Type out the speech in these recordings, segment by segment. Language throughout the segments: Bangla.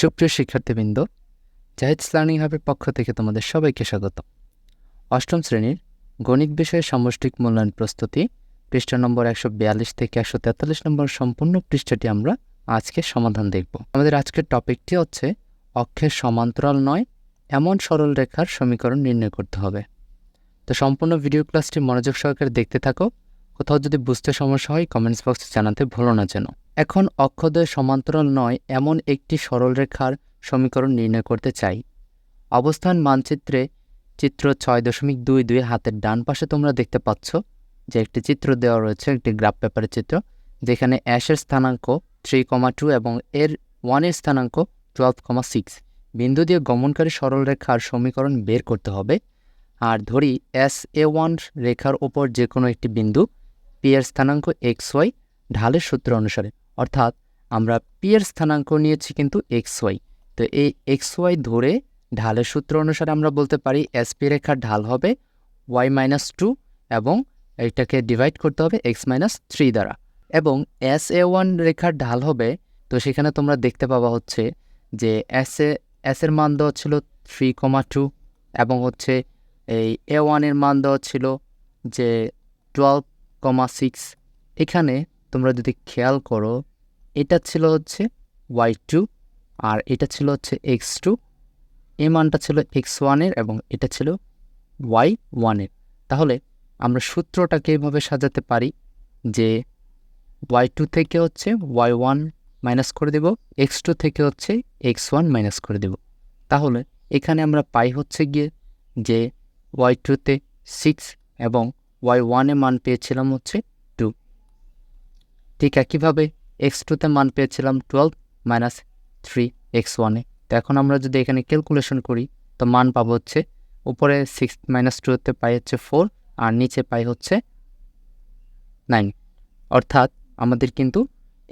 সুপ্রিয় শিক্ষার্থীবৃন্দ, জাহিদ লার্নিং হাবের পক্ষ থেকে তোমাদের সবাইকে স্বাগত। অষ্টম শ্রেণির গণিত বিষয়ে সামষ্টিক মূল্যায়ন প্রস্তুতি, পৃষ্ঠা নম্বর একশো বিয়াল্লিশ থেকে একশো তেতাল্লিশ নম্বর সম্পূর্ণ পৃষ্ঠাটি আমরা আজকে সমাধান দেখব। আমাদের আজকের টপিকটি হচ্ছে, অক্ষের সমান্তরাল নয়, এমন সরল রেখার সমীকরণ নির্ণয় করতে হবে। তো সম্পূর্ণ ভিডিও ক্লাসটি মনোযোগ সহকারে দেখতে থাকো কোথাও যদি বুঝতে সমস্যা হয় কমেন্টস বক্সে জানাতে ভুলো না যেন। এখন অক্ষদ্বয় সমান্তরাল নয়, এমন একটি সরলরেখার সমীকরণ নির্ণয় করতে চাই। অবস্থান মানচিত্রে চিত্র ছয় দশমিক দুই দুই হাতের ডান পাশে তোমরা দেখতে পাচ্ছ যে একটি চিত্র দেওয়া রয়েছে, একটি গ্রাফ পেপারের চিত্র, যেখানে অ্যাশের স্থানাঙ্ক থ্রি কমা টু এবং এর ওয়ানের স্থানাঙ্ক টুয়েলভ কমা সিক্স বিন্দু দিয়ে গমনকারী সরলরেখার সমীকরণ বের করতে হবে। আর ধরি এস এ ওয়ান রেখার ওপর যে কোনো একটি বিন্দু পি এর স্থানাঙ্ক এক্স ওয়াই ঢালের সূত্র অনুসারে। অর্থাৎ আমরা পি এর স্থানাঙ্ক নিয়েছি কিন্তু এক্স ওয়াই। তো এই এক্স ওয়াই ধরে ঢালের সূত্র অনুসারে আমরা বলতে পারি এসপি রেখার ঢাল হবে ওয়াই মাইনাস টু এবং এটাকে ডিভাইড করতে হবে এক্স মাইনাস থ্রি দ্বারা। এবং এস এ ওয়ান রেখার ঢাল হবে, তো সেখানে তোমরা দেখতে পাবা হচ্ছে যে এস এ, এস এর মান দেওয়া ছিল থ্রি কমা টু এবং হচ্ছে এই এ ওয়ানের মান দেওয়া ছিল যে টুয়েলভ কমা সিক্স। এখানে তোমরা যদি খেয়াল করো, এটা ছিল হচ্ছে ওয়াই টু আর এটা ছিল হচ্ছে এক্স টু। এই মানটা ছিল এক্স ওয়ানের এবং এটা ছিল ওয়াই ওয়ানের তাহলে আমরা সূত্রটাকে এইভাবে সাজাতে পারি যে ওয়াই টু থেকে হচ্ছে ওয়াই ওয়ান মাইনাস করে দেব, এক্স টু থেকে হচ্ছে এক্স ওয়ান মাইনাস করে দেব। তাহলে এখানে আমরা পাই হচ্ছে গিয়ে যে ওয়াই টুতে সিক্স এবং ওয়াই ওয়ানে মান পেয়েছিলাম হচ্ছে টু ঠিক একইভাবে এক্স টুতে মান পেয়েছিলাম টুয়েলভ মাইনাস থ্রি এক্স ওয়ানে তো এখন আমরা যদি এখানে ক্যালকুলেশন করি, তো মান পাবো হচ্ছে উপরে সিক্স মাইনাস টুতে পাই হচ্ছে ফোর আর নিচে পাই হচ্ছে নাইন অর্থাৎ আমাদের কিন্তু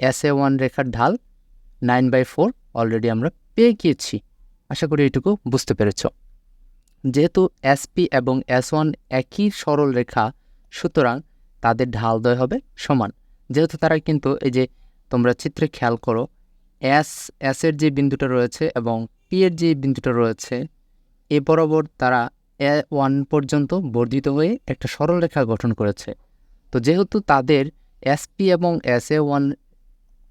এস এ ওয়ান রেখার ঢাল নাইন বাই ফোর অলরেডি আমরা পেয়ে গিয়েছি। আশা করি এটুকু বুঝতে পেরেছ। যেহেতু এসপি এবং এস ওয়ান একই সরল রেখা, সুতরাং তাদের ঢালদয় হবে সমান। যেহেতু তারা কিন্তু এই যে তোমরা চিত্রে খেয়াল করো এস এসের যে বিন্দুটা রয়েছে এবং পি এর যে বিন্দুটা রয়েছে, এ বরাবর তারা এ ওয়ান পর্যন্ত বর্ধিত হয়ে একটা সরল রেখা গঠন করেছে। তো যেহেতু তাদের এসপি এবং এস এ ওয়ান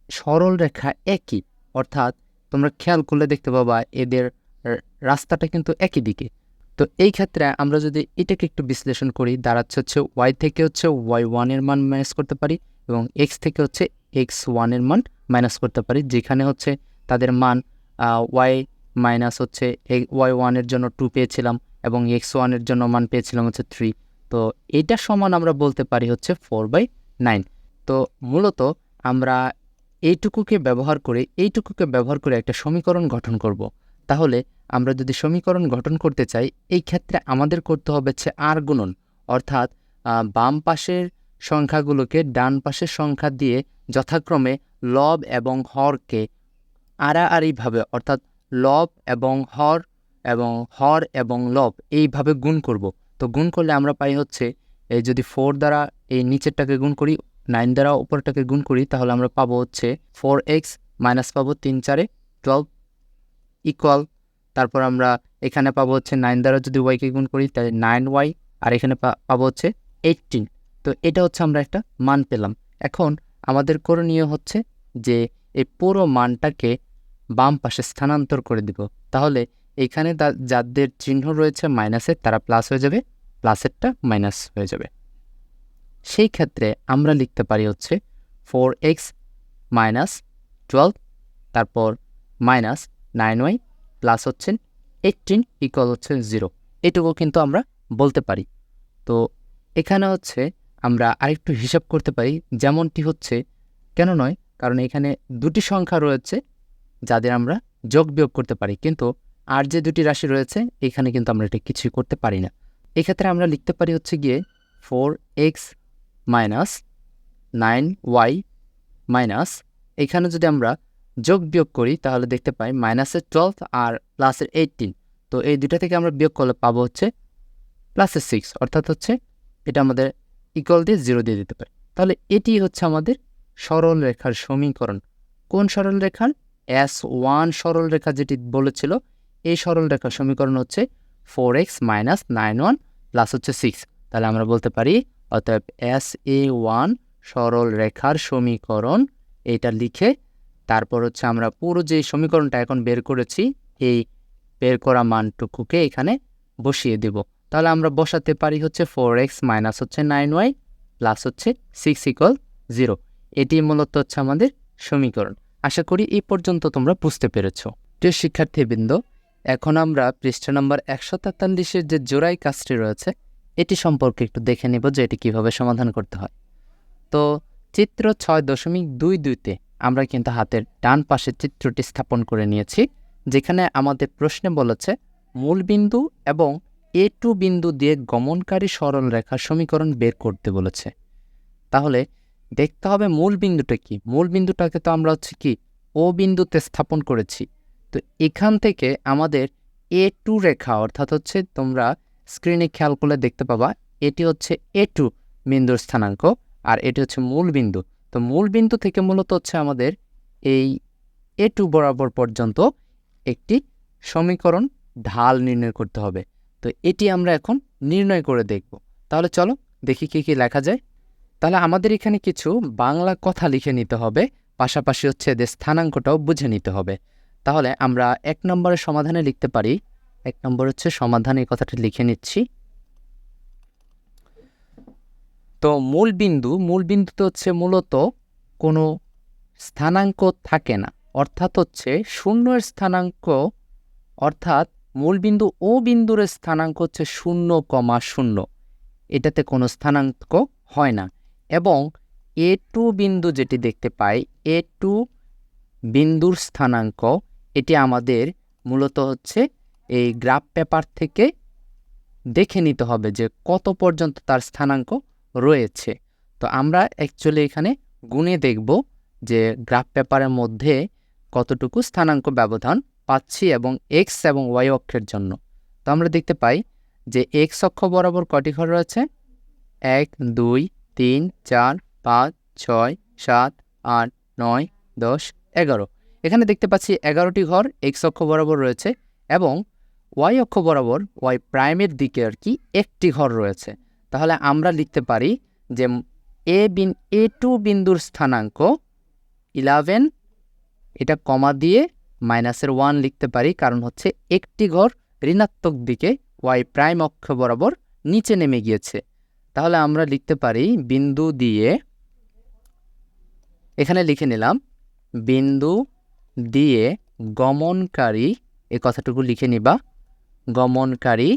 সরল রেখা একই, অর্থাৎ তোমরা খেয়াল করলে দেখতে পাবা এদের রাস্তাটা কিন্তু একই দিকে। তো এই ক্ষেত্রে আমরা যদি এটাকে একটু বিশ্লেষণ করি, দাঁড়াচ্ছে হচ্ছে ওয়াই থেকে হচ্ছে ওয়াই ওয়ানের মান মাইনাস করতে পারি এবং এক্স থেকে হচ্ছে এক্স ওয়ানের মান মাইনাস করতে পারি, যেখানে হচ্ছে তাদের মান ওয়াই মাইনাস হচ্ছে ওয়াই ওয়ানের জন্য টু পেয়েছিলাম এবং এক্স ওয়ানের জন্য মান পেয়েছিলাম হচ্ছে থ্রি তো এটা সমান আমরা বলতে পারি হচ্ছে ফোর বাই নাইন তো মূলত আমরা এইটুকুকে ব্যবহার করে, এইটুকুকে ব্যবহার করে একটা সমীকরণ গঠন করব। তাহলে আমরা যদি সমীকরণ গঠন করতে চাই, এই ক্ষেত্রে আমাদের করতে হবে হচ্ছে আর গুণন। অর্থাৎ বাম পাশের সংখ্যাগুলোকে ডান পাশের সংখ্যা দিয়ে যথাক্রমে লব এবং হরকে আড়াআড়িভাবে, অর্থাৎ লব এবং হর এবং হর এবং লব এইভাবে গুণ করব। তো গুণ করলে আমরা পাই হচ্ছে, এই যদি ফোর দ্বারা এই নিচেরটাকে গুণ করি নাইন দ্বারা উপরটাকে গুণ করি, তাহলে আমরা পাবো হচ্ছে ফোর এক্স মাইনাস পাবো তিন চারে টুয়েলভ ইকুয়াল তারপর আমরা এখানে পাবো হচ্ছে নাইন দ্বারা যদি ওয়াইকে গুণ করি, তাহলে নাইন ওয়াই আর এখানে পাবো হচ্ছে এইটিন তো এটা হচ্ছে আমরা একটা মান পেলাম। এখন আমাদের করণীয় হচ্ছে যে এই পুরো মানটাকে বাম পাশে স্থানান্তর করে দিব। তাহলে এখানে যাদের চিহ্ন রয়েছে মাইনাসের তারা প্লাস হয়ে যাবে প্লাসেরটা মাইনাস হয়ে যাবে। সেই ক্ষেত্রে আমরা লিখতে পারি হচ্ছে ফোর এক্স মাইনাস টুয়েলভ তারপর মাইনাস নাইন ওয়াই প্লাস হচ্ছেন এইটিন ইকুয়াল হচ্ছে জিরো। এটুকু কিন্তু আমরা বলতে পারি। তো এখানে হচ্ছে আমরা আরেকটু হিসাব করতে পারি, যেমনটি হচ্ছে কেন নয়? কারণ এখানে দুটি সংখ্যা রয়েছে যাদের আমরা যোগ বিয়োগ করতে পারি, কিন্তু আর যে দুটি রাশি রয়েছে, এখানে কিন্তু আমরা এটা কিছুই করতে পারি না। এক্ষেত্রে আমরা লিখতে পারি হচ্ছে গিয়ে four x minus nine y minus, এখানে যদি আমরা যোগ বিয়োগ করি, তাহলে দেখতে পাই মাইনাসের টুয়েলভ আর প্লাসের এইটিন তো এই দুটা থেকে আমরা বিয়োগ করলে পাবো হচ্ছে প্লাসের সিক্স অর্থাৎ হচ্ছে এটা আমাদের ইকুয়াল দিয়ে জিরো দিয়ে দিতে পারি। তাহলে এটি হচ্ছে আমাদের সরল রেখার সমীকরণ। কোন সরল রেখার? এস ওয়ান সরল রেখা যেটি বলেছিল, এই সরল রেখার সমীকরণ হচ্ছে four x minus nine one plus হচ্ছে সিক্স তাহলে আমরা বলতে পারি, অতএব এস এ ওয়ান সরল রেখার সমীকরণ, এটা লিখে তারপর হচ্ছে আমরা পুরো যে সমীকরণটা এখন বের করেছি, এই বের করা মানটুকুকে এখানে বসিয়ে দেব। তাহলে আমরা বসাতে পারি হচ্ছে ফোর এক্স মাইনাস হচ্ছে নাইন ওয়াই প্লাস হচ্ছে সিক্স ইকুয়াল জিরো এটি মূলত হচ্ছে আমাদের সমীকরণ। আশা করি এই পর্যন্ত তোমরা বুঝতে পেরেছ। প্রিয় শিক্ষার্থীবৃন্দ, এখন আমরা পৃষ্ঠা নম্বর একশো তেতাল্লিশের যে জোড়াই কাজটি রয়েছে, এটি সম্পর্কে একটু দেখে নেব যে এটি কীভাবে সমাধান করতে হয়। তো চিত্র ছয় দশমিক দুই দুইতে আমরা কিন্তু হাতের ডান পাশে চিত্রটি স্থাপন করে নিয়েছি, যেখানে আমাদের প্রশ্নে বলেছে, মূল বিন্দু এবং এ টু বিন্দু দিয়ে গমনকারী সরল রেখার সমীকরণ বের করতে বলেছে। তাহলে দেখতে হবে মূল বিন্দুটা কি? মূল বিন্দুটাকে তো আমরা হচ্ছে কি ও বিন্দুতে স্থাপন করেছি। তো এখান থেকে আমাদের এ টু রেখা, অর্থাৎ হচ্ছে তোমরা স্ক্রিনে খেয়াল করলে দেখতে পাবা, এটি হচ্ছে এ টু বিন্দুর স্থানাঙ্ক, আর এটি হচ্ছে মূল বিন্দু। তো মূল বিন্দু থেকে মূলত হচ্ছে আমাদের এই এ টু বরাবর পর্যন্ত একটি সমীকরণ ঢাল নির্ণয় করতে হবে। তো এটি আমরা এখন নির্ণয় করে দেখব। তাহলে চলো দেখি কি কি লেখা যায়। তাহলে আমাদের এখানে কিছু বাংলা কথা লিখে নিতে হবে, পাশাপাশি হচ্ছে এদের স্থানাঙ্কটাও বুঝে নিতে হবে। তাহলে আমরা এক নম্বরের সমাধানে লিখতে পারি। এক নম্বর হচ্ছে সমাধান, এই কথাটা লিখে নিচ্ছি। তো মূল বিন্দু মূল বিন্দুতে হচ্ছে মূলত কোনো স্থানাঙ্ক থাকে না। অর্থাৎ হচ্ছে শূন্যের স্থানাঙ্ক, অর্থাৎ মূল বিন্দু ও বিন্দুর স্থানাঙ্ক হচ্ছে শূন্য কমা শূন্য। এটাতে কোনো স্থানাঙ্ক হয় না। এবং এ টু বিন্দু যেটি দেখতে পাই, এ টু বিন্দুর স্থানাঙ্ক, এটি আমাদের মূলত হচ্ছে এই গ্রাফ পেপার থেকে দেখে নিতে হবে যে কত পর্যন্ত তার স্থানাঙ্ক রয়েছে। তো আমরা অ্যাকচুয়ালি এখানে গুণে দেখব যে গ্রাফ পেপারের মধ্যে কতটুকু স্থানাঙ্ক ব্যবধান পাচ্ছি এবং এক্স এবং ওয়াই অক্ষের জন্য। তো আমরা দেখতে পাই যে এক্স অক্ষ বরাবর কটি ঘর রয়েছে? এক, দুই, তিন, চার, পাঁচ, ছয়, সাত, আট, নয়, দশ, এগারো। এখানে দেখতে পাচ্ছি এগারোটি ঘর এক্স অক্ষ বরাবর রয়েছে এবং ওয়াই অক্ষ বরাবর ওয়াই প্রাইমের দিকে আর কি একটি ঘর রয়েছে। তাহলে আমরা লিখতে পারি যে এ বিন, এ টু বিন্দুর স্থানাঙ্ক ইলেভেন এটা কমা দিয়ে মাইনাসের ওয়ান লিখতে পারি, কারণ হচ্ছে একটি ঘর ঋণাত্মক দিকে ওয়াই প্রাইম অক্ষ বরাবর নিচে নেমে গিয়েছে। তাহলে আমরা লিখতে পারি বিন্দু দিয়ে, এখানে লিখে নিলাম, বিন্দু দিয়ে গমনকারী, এ কথাটুকু লিখে নিবা, গমনকারী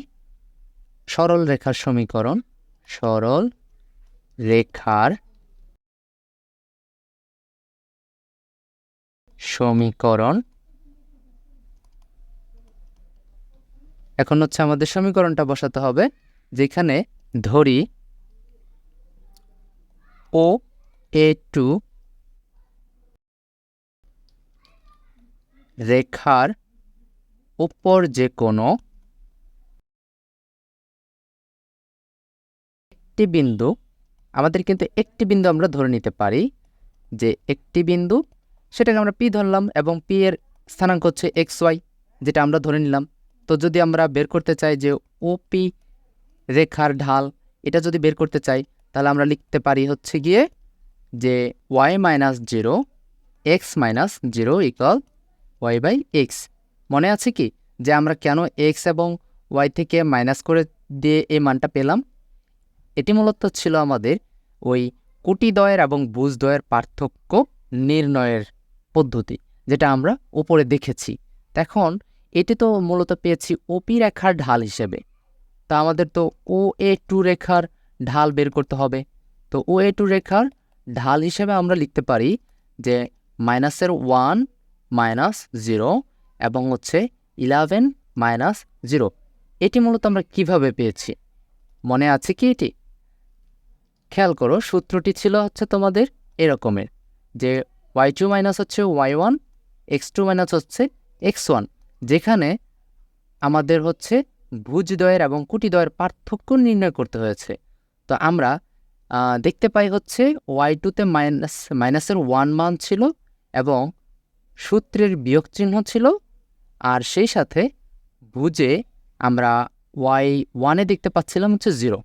সরল রেখার সমীকরণ সরল রেখার সমীকরণ। এখন হচ্ছে আমাদের সমীকরণটা বসাতে হবে, যেখানে ধরি ও এ টু রেখার উপর যে কোনো একটি বিন্দু আমাদের কিন্তু একটি বিন্দু আমরা ধরে নিতে পারি যে একটি বিন্দু সেটাকে আমরা পি ধরলাম এবং পি এর স্থানাঙ্ক হচ্ছে এক্স ওয়াই, যেটা আমরা ধরে নিলাম। তো যদি আমরা বের করতে চাই যে ওপি রেখার ঢাল, এটা যদি বের করতে চাই, তাহলে আমরা লিখতে পারি হচ্ছে গিয়ে যে y minus zero, x minus zero equal y by x. মনে আছে কি? যে আমরা কেন এক্স এবং ওয়াই থেকে মাইনাস করে দিয়ে এই মানটা পেলাম? এটি মূলত ছিল আমাদের ওই কুটিদ্বয়ের এবং বুজদ্বয়ের পার্থক্য নির্ণয়ের পদ্ধতি, যেটা আমরা উপরে দেখেছি। এখন এটি তো মূলত পেয়েছি ওপি রেখার ঢাল হিসেবে। তা আমাদের তো ও এ টু রেখার ঢাল বের করতে হবে। তো ও এ টু রেখার ঢাল হিসেবে আমরা লিখতে পারি যে মাইনাসের ওয়ান মাইনাস জিরো এবং হচ্ছে ইলেভেন মাইনাস জিরো। এটি মূলত আমরা কীভাবে পেয়েছি? মনে আছে কি এটি? খেয়াল করো, সূত্রটি ছিল হচ্ছে তোমাদের এরকমের, যে ওয়াই টু মাইনাস হচ্ছে y one x two minus হচ্ছে এক্স ওয়ান যেখানে আমাদের হচ্ছে ভুজদ্বয়ের এবং কুটিদ্বয়ের পার্থক্য নির্ণয় করতে হয়েছে। তো আমরা দেখতে পাই হচ্ছে ওয়াই টুতে মাইনাস মাইনাসের ওয়ান মান ছিল এবং সূত্রের বিয়োগ চিহ্ন ছিল, আর সেই সাথে বুঝে আমরা ওয়াই ওয়ানে দেখতে পাচ্ছিলাম হচ্ছে জিরো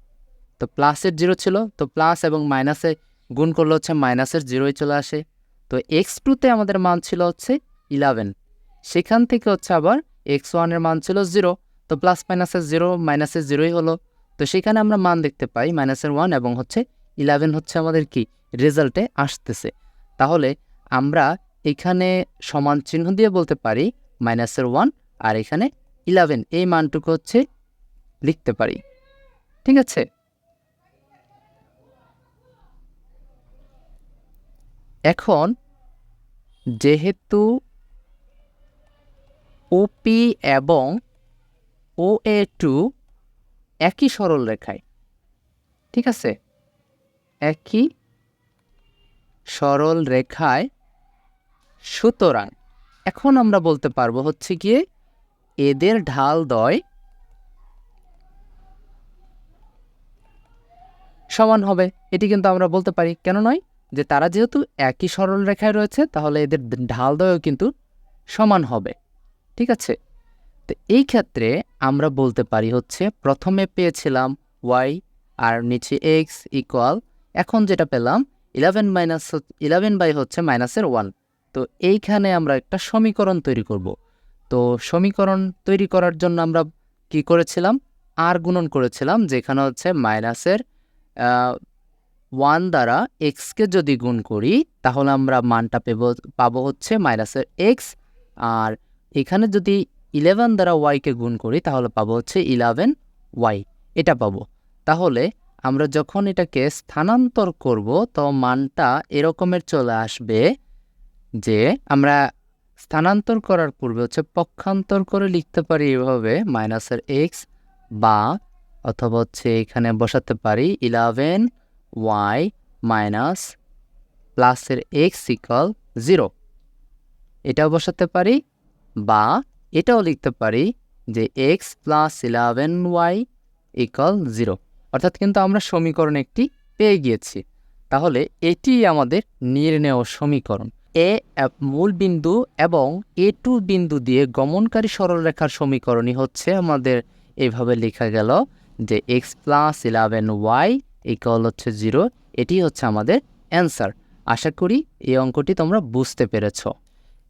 তো প্লাসের জিরো ছিল, তো প্লাস এবং মাইনাসে গুণ করলে হচ্ছে মাইনাসের জিরোই চলে আসে। তো এক্স টুতে আমাদের মান ছিল হচ্ছে ইলেভেন সেখান থেকে হচ্ছে আবার এক্স ওয়ানের মান ছিল জিরো তো প্লাস মাইনাসের জিরো মাইনাসের জিরোই হলো। তো সেখানে আমরা মান দেখতে পাই মাইনাসের ওয়ান এবং হচ্ছে ইলেভেন হচ্ছে আমাদের কি? রেজাল্টে আসতেছে। তাহলে আমরা এখানে সমান চিহ্ন দিয়ে বলতে পারি মাইনাসের ওয়ান আর এখানে ইলেভেন এই মানটুকু হচ্ছে লিখতে পারি। ঠিক আছে? এখন যেহেতু ওপি এবং ও এ টু একই সরল রেখায়, ঠিক আছে? একই সরল রেখায়, সুতরাং এখন আমরা বলতে পারব হচ্ছে গিয়ে এদের ঢাল দয় সমান হবে, এটি কিন্তু আমরা বলতে পারি। কেন নয়? যে তারা যেহেতু একই সরল রেখায় রয়েছে, তাহলে এদের ঢাল দয়ও কিন্তু সমান হবে। ঠিক আছে? তো এই ক্ষেত্রে আমরা বলতে পারি হচ্ছে, প্রথমে পেয়েছিলাম ওয়াই আর নিচে এক্স ইকুয়াল এখন যেটা পেলাম ইলেভেন মাইনাস ইলেভেন বাই হচ্ছে মাইনাসের ওয়ান তো এইখানে আমরা একটা সমীকরণ তৈরি করব। তো সমীকরণ তৈরি করার জন্য আমরা কি করেছিলাম? আর গুণন করেছিলাম, যেখানে হচ্ছে মাইনাসের ওয়ান দ্বারা এক্সকে যদি গুণ করি, তাহলে আমরা মানটা পেব, পাবো হচ্ছে মাইনাসের এক্স আর এখানে যদি ইলেভেন দ্বারা ওয়াইকে গুণ করি, তাহলে পাবো হচ্ছে ইলেভেন ওয়াই এটা পাবো। তাহলে আমরা যখন এটাকে স্থানান্তর করব, তো মানটা এরকমের চলে আসবে যে আমরা স্থানান্তর করার পূর্বে হচ্ছে পক্ষান্তর করে লিখতে পারি এভাবে মাইনাসের এক্স বা অথবা হচ্ছে এখানে বসাতে পারি ইলেভেন ওয়াই মাইনাস প্লাসের এক্স ইকাল জিরো এটাও বসাতে পারি বা এটাও লিখতে পারি যে x plus eleven y equal zero অর্থাৎ কিন্তু আমরা সমীকরণ একটি পেয়ে গিয়েছি। তাহলে এটি আমাদের নির্ণেয় সমীকরণ। এ মূল বিন্দু এবং এ টু বিন্দু দিয়ে গমনকারী সরলরেখার সমীকরণই হচ্ছে আমাদের এভাবে লেখা গেল। যে x plus eleven y equal হচ্ছে জিরো এটি হচ্ছে আমাদের অ্যান্সার আশা করি এই অঙ্কটি তোমরা বুঝতে পেরেছ।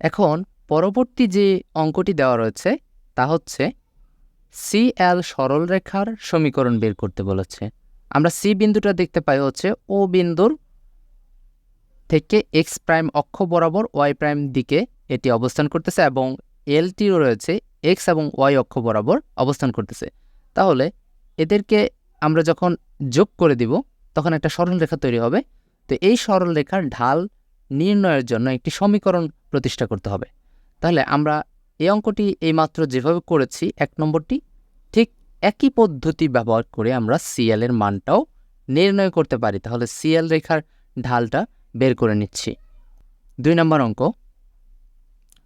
এখন পরবর্তী যে অঙ্কটি দেওয়া রয়েছে, তা হচ্ছে সি এল সরলরেখার সমীকরণ বের করতে বলেছে। আমরা সি বিন্দুটা দেখতে পাই হচ্ছে ও বিন্দুর থেকে এক্স প্রাইম অক্ষ বরাবর ওয়াই প্রাইম দিকে এটি অবস্থান করতেছে এবং এলটিও রয়েছে এক্স এবং ওয়াই অক্ষ বরাবর অবস্থান করতেছে। তাহলে এদেরকে আমরা যখন যোগ করে দিব, তখন একটা সরলরেখা তৈরি হবে। তো এই সরলরেখার ঢাল নির্ণয়ের জন্য একটি সমীকরণ প্রতিষ্ঠা করতে হবে। তাহলে আমরা এই অঙ্কটি এইমাত্র যেভাবে করেছি, এক নম্বরটি, ঠিক একই পদ্ধতি ব্যবহার করে আমরা সিএল এর মানটাও নির্ণয় করতে পারি। তাহলে সিএল রেখার ঢালটা বের করে নিচ্ছি। দুই নম্বর অঙ্ক,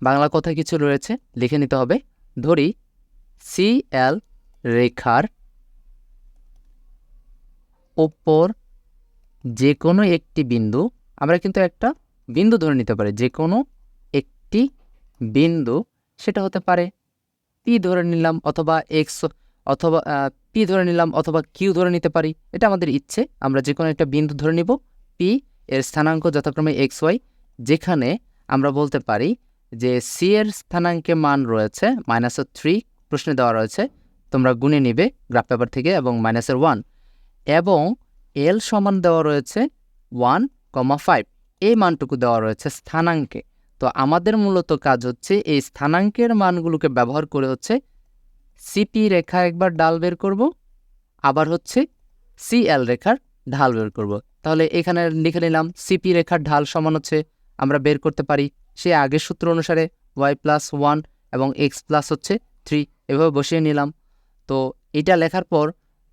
বাংলা কথা কিছু রয়েছে, লিখে নিতে হবে। ধরি সিএল রেখার ওপর যে কোনো একটি বিন্দু, আমরা কিন্তু একটা বিন্দু ধরে নিতে পারি যে কোনো একটি বিন্দু, সেটা হতে পারে পি ধরে নিলাম অথবা এক্স অথবা পি ধরে নিলাম অথবা কিউ ধরে নিতে পারি, এটা আমাদের ইচ্ছে, আমরা যে কোনো একটা বিন্দু ধরে নিব পি এর স্থানাঙ্ক যথাক্রমে এক্স ওয়াই যেখানে আমরা বলতে পারি যে সি এর স্থানাঙ্কে মান রয়েছে মাইনাসের থ্রি প্রশ্নে দেওয়া রয়েছে, তোমরা গুনে নিবে গ্রাফ পেপার থেকে, এবং মাইনাসের ওয়ান এবং এল সমান দেওয়া রয়েছে ওয়ান কমা ফাইভ এই মানটুকু দেওয়া রয়েছে স্থানাঙ্কে। তো আমাদের মূলত কাজ হচ্ছে এই স্থানাঙ্কের মানগুলোকে ব্যবহার করে হচ্ছে সিপি রেখা একবার ডাল বের করব, আবার হচ্ছে সিএল রেখার ঢাল বের করব। তাহলে এখানে লিখে নিলাম সিপি রেখার ঢাল সমান হচ্ছে আমরা বের করতে পারি সে আগের সূত্র অনুসারে ওয়াই প্লাস ওয়ান এবং এক্স প্লাস হচ্ছে থ্রি এভাবে বসিয়ে নিলাম। তো এটা লেখার পর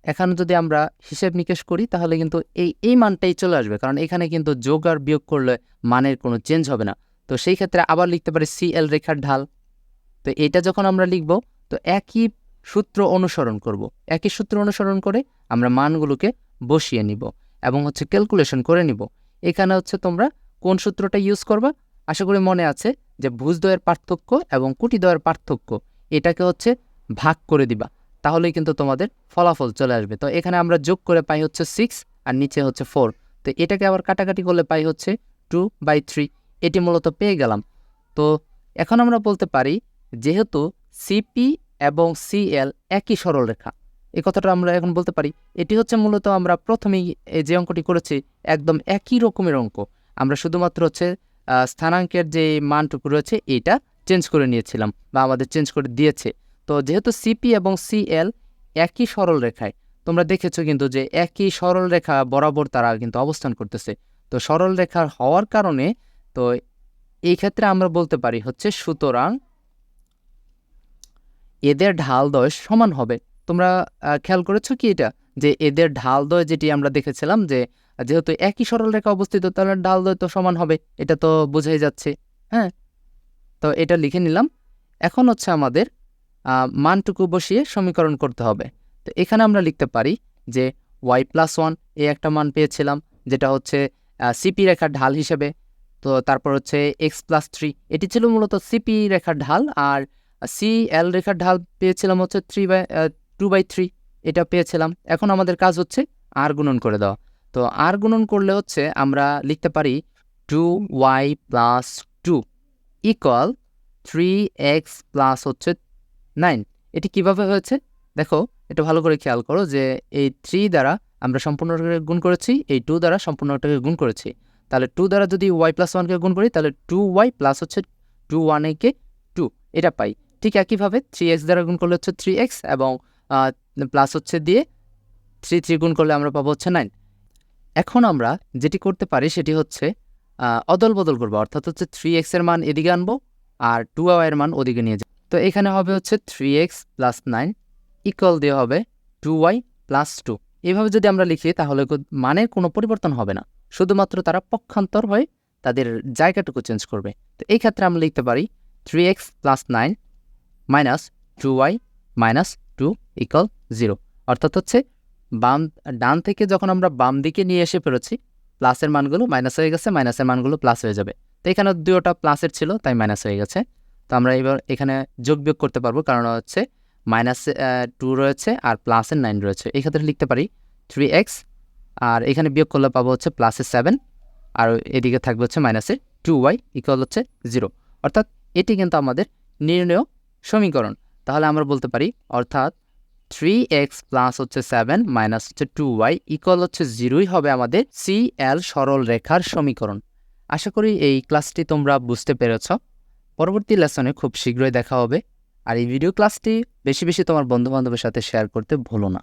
এখানে যদি আমরা হিসেব নিকেশ করি, তাহলে কিন্তু এই এই মানটাই চলে আসবে। কারণ এখানে কিন্তু যোগ আর বিয়োগ করলে মানের কোনো চেঞ্জ হবে না। তো সেই ক্ষেত্রে আবার লিখতে পারি সি এল রেখার ঢাল। তো এটা যখন আমরা লিখব, তো একই সূত্র অনুসরণ করব। একই সূত্র অনুসরণ করে আমরা মানগুলোকে বসিয়ে নিব এবং হচ্ছে ক্যালকুলেশন করে নিব। এখানে হচ্ছে তোমরা কোন সূত্রটা ইউজ করবা? আশা করি মনে আছে যে ভুজদ্বয়ের পার্থক্য এবং কুটিদ্বয়ের পার্থক্য, এটাকে হচ্ছে ভাগ করে দিবা। তাহলেই কিন্তু তোমাদের ফলাফল চলে আসবে। তো এখানে আমরা যোগ করে পাই হচ্ছে সিক্স আর নিচে হচ্ছে ফোর তো এটাকে আবার কাটাকাটি করলে পাই হচ্ছে টু বাই থ্রি এটি মূলত পেয়ে গেলাম। তো এখন আমরা বলতে পারি যেহেতু সিপি এবং সিএল একই সরলরেখা এই কথাটা আমরা এখন বলতে পারি। এটি হচ্ছে মূলত আমরা প্রথমেই যে অঙ্কটি করেছি একদম একই রকমের অঙ্ক। আমরা শুধুমাত্র হচ্ছে স্থানাঙ্কের যে মানটুকু রয়েছে, এটা চেঞ্জ করে নিয়েছিলাম বা আমাদের চেঞ্জ করে দিয়েছে। তো যেহেতু সিপি এবং সিএল একই সরল রেখায়, তোমরা দেখেছ কিন্তু যে একই সরল রেখা বরাবর তারা কিন্তু অবস্থান করতেছে। তো সরল রেখা হওয়ার কারণে তো এই ক্ষেত্রে আমরা বলতে পারি হচ্ছে সুতরাং এদের ঢালদয় সমান হবে। তোমরা খেয়াল করেছ কি এটা? যে এদের ঢাল দয় যেটি আমরা দেখেছিলাম যে যেহেতু একই সরল রেখা অবস্থিত, তাহলে ঢাল দয় তো সমান হবে। এটা তো বোঝাই যাচ্ছে হ্যাঁ? তো এটা লিখে নিলাম। এখন হচ্ছে আমাদের মানটুকু বসিয়ে সমীকরণ করতে হবে। তো এখানে আমরা লিখতে পারি যে ওয়াই প্লাস ওয়ান এ একটা মান পেয়েছিলাম, যেটা হচ্ছে সিপি রেখার ঢাল হিসেবে। তো তারপর হচ্ছে এক্স প্লাস থ্রি এটি ছিল মূলত সিপি রেখার ঢাল আর সি এল রেখার ঢাল পেয়েছিলাম হচ্ছে three by two by three এটা পেয়েছিলাম। এখন আমাদের কাজ হচ্ছে আর গুণন করে দেওয়া। তো আর গুণন করলে হচ্ছে আমরা লিখতে পারি two y plus two equal three x plus হচ্ছে নাইন। এটি কীভাবে হয়েছে? দেখো, এটা ভালো করে খেয়াল করো যে এই থ্রি দ্বারা আমরা সম্পূর্ণটাকে গুণ করেছি, এই টু দ্বারা সম্পূর্ণটাকে গুণ করেছি। তাহলে টু দ্বারা যদি ওয়াই প্লাস ওয়ানকে গুণ করি, তাহলে টু ওয়াই প্লাস হচ্ছে টু ওয়ান একে টু এটা পাই। ঠিক একইভাবে থ্রি এক্স দ্বারা গুণ করলে হচ্ছে থ্রি এক্স এবং প্লাস হচ্ছে দিয়ে থ্রি থ্রি গুণ করলে আমরা পাবো হচ্ছে নাইন এখন আমরা যেটি করতে পারি সেটি হচ্ছে অদল বদল করব। অর্থাৎ হচ্ছে থ্রি এক্সের মান এদিকে আনব আর টু এর মান ওদিকে নিয়ে যাব। তো এখানে হবে হচ্ছে three x plus nine equal দিয়ে হবে টু ওয়াই প্লাস টু এইভাবে যদি আমরা লিখি, তাহলে মানের কোনো পরিবর্তন হবে না। শুধুমাত্র তারা পক্ষান্তর হয়ে তাদের জায়গাটুকু চেঞ্জ করবে। তো এই ক্ষেত্রে আমরা লিখতে পারি three x plus nine minus two y minus two equal zero অর্থাৎ হচ্ছে বাম, ডান থেকে যখন আমরা বাম দিকে নিয়ে এসে পেরেছি প্লাসের মানগুলো মাইনাস হয়ে গেছে মাইনাসের মানগুলো প্লাস হয়ে যাবে। তো এখানে দুটোটা প্লাসের ছিল, তাই মাইনাস হয়ে গেছে। তো আমরা এবার এখানে যোগ বিয়োগ করতে পারব। কারণ হচ্ছে মাইনাস টু রয়েছে আর প্লাসের নাইন রয়েছে। এই ক্ষেত্রে লিখতে পারি থ্রি এক্স আর এখানে বিয়োগ করলে পাবো হচ্ছে প্লাসের সেভেন আর এদিকে থাকবে হচ্ছে মাইনাসের টু ওয়াই ইকুয়াল হচ্ছে জিরো অর্থাৎ এটি কিন্তু আমাদের নির্ণয় সমীকরণ। তাহলে আমরা বলতে পারি অর্থাৎ থ্রি এক্স প্লাস হচ্ছে সেভেন মাইনাস হচ্ছে টু ওয়াই ইকুয়াল হচ্ছে জিরোই হবে আমাদের সি এল সরল রেখার সমীকরণ। আশা করি এই ক্লাসটি তোমরা বুঝতে পেরেছ। পরবর্তী লেসনে খুব শীঘ্রই দেখা হবে। আর এই ভিডিও ক্লাসটি বেশি বেশি তোমার বন্ধুবান্ধবের সাথে শেয়ার করতে ভুলো না।